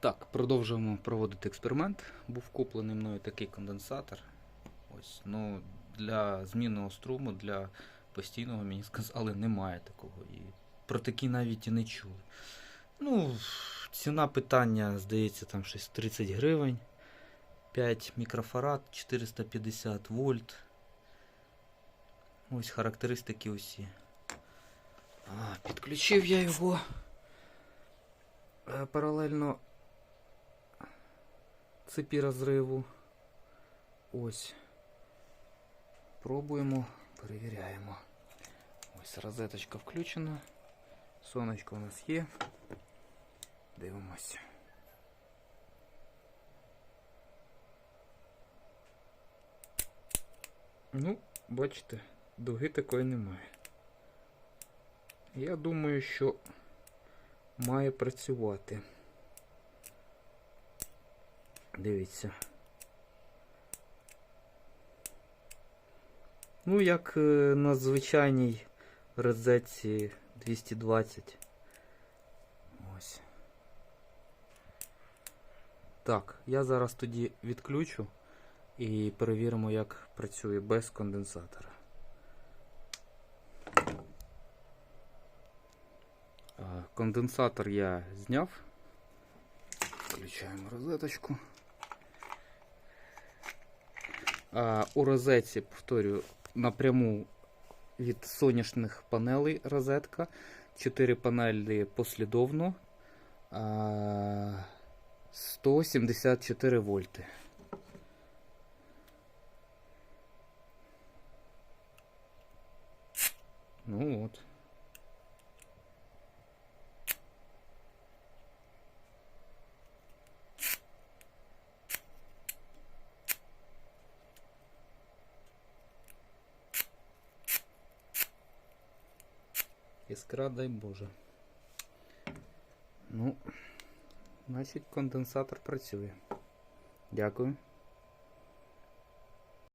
Так, продовжуємо проводити експеримент. Був куплений мною такий конденсатор. Ось, ну, для змінного струму, для постійного мені сказали, немає такого. І про такі навіть і не чули. Ну, ціна питання, здається, там щось 30 гривень. 5 мікрофарад, 450 вольт. Ось характеристики усі. А, підключив я його е, паралельно цепі розриву. Ось. Пробуємо, перевіряємо. Ось розеточка включена. Сонечко у нас є. Дивимося. Ну, бачите, дуги такої немає. Я думаю, що має працювати. Дивіться. Ну, як е, на звичайній розетці 220. Ось. Так, я зараз тоді відключу і перевіримо, як працює без конденсатора. Конденсатор я зняв. Включаємо розеточку. А, у розетці, повторюю, напряму від сонячних панелей розетка. Чотири панелі послідовно. А, 174 вольти. Ну от. Іскра, дай Боже. Ну, значить, конденсатор працює. Дякую.